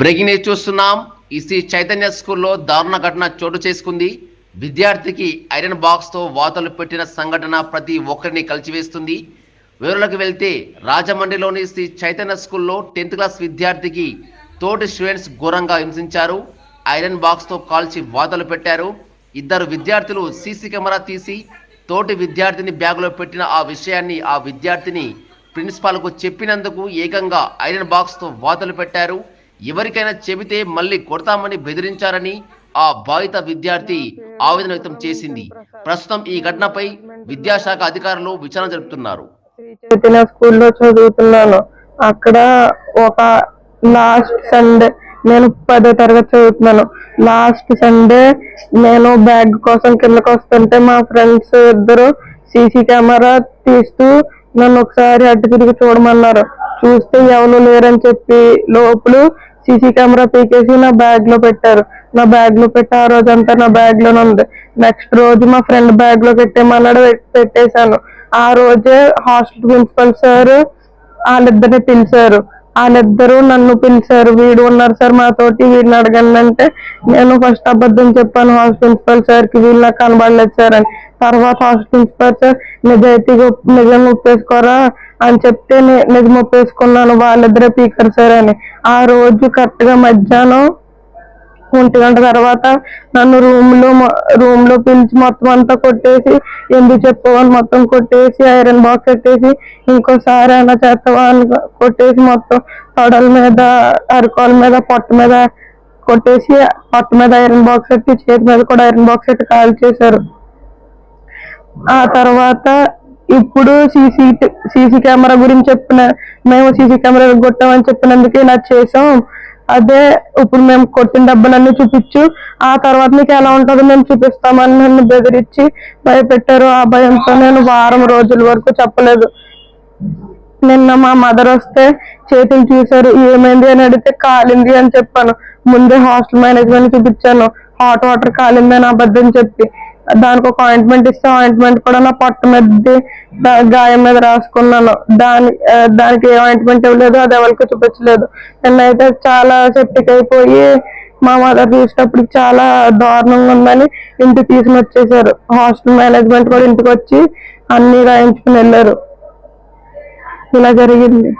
Breaking news చూస్తున్నాం. ఈ శ్రీ చైతన్య స్కూల్లో దారుణ ఘటన చోటు చేసుకుంది. విద్యార్థికి ఐరన్ బాక్స్తో వాతలు పెట్టిన సంఘటన ప్రతి ఒక్కరిని కలిచివేస్తుంది. వివరాలకు వెళ్తే రాజమండ్రిలోని శ్రీ చైతన్య స్కూల్లో టెన్త్ క్లాస్ విద్యార్థికి తోటి స్టూడెంట్స్ ఘోరంగా హింసించారు. ఐరన్ బాక్స్తో కాల్చి వాతలు పెట్టారు. ఇద్దరు విద్యార్థులు సీసీ కెమెరా తీసి తోటి విద్యార్థిని బ్యాగులో పెట్టిన ఆ విషయాన్ని ఆ విద్యార్థిని ప్రిన్సిపాల్కు చెప్పినందుకు ఏకంగా ఐరన్ బాక్స్తో వాతలు పెట్టారు. ఎవరికైనా చెబితే మళ్ళీ కొడతామని బెదిరించారని ఆ బాధిత విద్యార్థి ఆవేదన వ్యక్తం చేసింది. ప్రస్తుతం ఈ ఘటనపై విద్యాశాఖ అధికారులు విచారణ జరుపుతున్నారు. చైతన్య స్కూల్లో చదువుతున్నాను. అక్కడ ఒక లాస్ట్ సండే నేను పదో తరగతి చదువుతున్నాను. లాస్ట్ సండే నేను బ్యాగ్ కోసం కిందకు వస్తుంటే మా ఫ్రెండ్స్ ఇద్దరు సీసీ కెమెరా తీస్తూ నన్ను ఒకసారి అడ్డు తిరిగి చూడమన్నారు. చూస్తే ఎవరు లేరని చెప్పి లోపల సీసీ కెమెరా పీకేసి నా బ్యాగ్లో పెట్టారు. నా బ్యాగ్లో పెట్టి ఆ రోజంతా నా బ్యాగ్లోనే ఉంది. నెక్స్ట్ రోజు మా ఫ్రెండ్ బ్యాగ్లో పెట్టేమన్నాడు పెట్టేశాను. ఆ రోజే హాస్టల్ ప్రిన్సిపల్ సార్ వాళ్ళిద్దరిని పిలిచారు. వాళ్ళిద్దరూ నన్ను పిలిచారు. వీడు ఉన్నారు సార్ మాతోటి వీడిని అడగండి అంటే నేను ఫస్ట్ అబద్ధం చెప్పాను. హాస్టల్ ప్రిన్సిపల్ సార్కి వీళ్ళు నాకు కనబడలేదు సార్ అని. తర్వాత హాస్టల్ ప్రిన్సిపల్ సార్ నిజాయితీగా నిజం ఒప్పేసుకోరా? అని చెప్తే నిజం ఒప్పేసుకున్నాను. వాళ్ళిద్దరే పీకర్ సార్ అని. ఆ రోజు కరెక్ట్గా మధ్యాహ్నం ఒంటి గంట తర్వాత నన్ను రూమ్లో రూమ్లో పిలిచి మొత్తం అంతా కొట్టేసి ఎందుకు చెప్పవని మొత్తం కొట్టేసి ఐరన్ బాక్స్ పెట్టేసి ఇంకోసారి అయినా చేస్తావా అని కొట్టేసి మొత్తం తొడల మీద అరకాల మీద పొట్ట మీద కొట్టేసి పొట్ట మీద ఐరన్ బాక్స్ పెట్టి చేతి మీద కూడా ఐరన్ బాక్స్ పెట్టి కాల్ చేశారు. ఆ తర్వాత ఇప్పుడు సీసీ సీసీ కెమెరా గురించి చెప్పిన మేము సీసీ కెమెరా కొట్టామని చెప్పినందుకే ఇలా చేసాం అదే ఇప్పుడు మేము కొట్టిన డబ్బులన్నీ చూపించు ఆ తర్వాత నీకు ఎలా ఉంటుందో మేము చూపిస్తామని నన్ను బెదిరించి భయపెట్టారు. ఆ భయంతో నేను వారం రోజుల వరకు చెప్పలేదు. నిన్న మా మదర్ వస్తే చేతిని చూశారు ఏమైంది అని అడిగితే కాలింది అని చెప్పాను. ముందే హాస్టల్ మేనేజ్మెంట్ చూపించాను హాట్ వాటర్ కాలింది అని అబద్ధం చెప్పి. దానికి ఒక ఆయింట్మెంట్ ఇస్తే ఆయింట్మెంట్ కూడా నా పొట్ట మీద గాయం మీద రాసుకున్నాను. దాని దానికి ఏ ఆయింట్మెంట్ ఇవ్వలేదు అది ఎవరికి చూపించలేదు. నిన్నైతే చాలా సెప్టిక్ అయిపోయి మా మదర్ చూసినప్పుడు చాలా దారుణంగా ఉందని ఇంటికి తీసుకుని వచ్చేసారు. హాస్టల్ మేనేజ్మెంట్ కూడా ఇంటికి వచ్చి అన్ని రాయించుకుని వెళ్ళారు. ఇలా జరిగింది.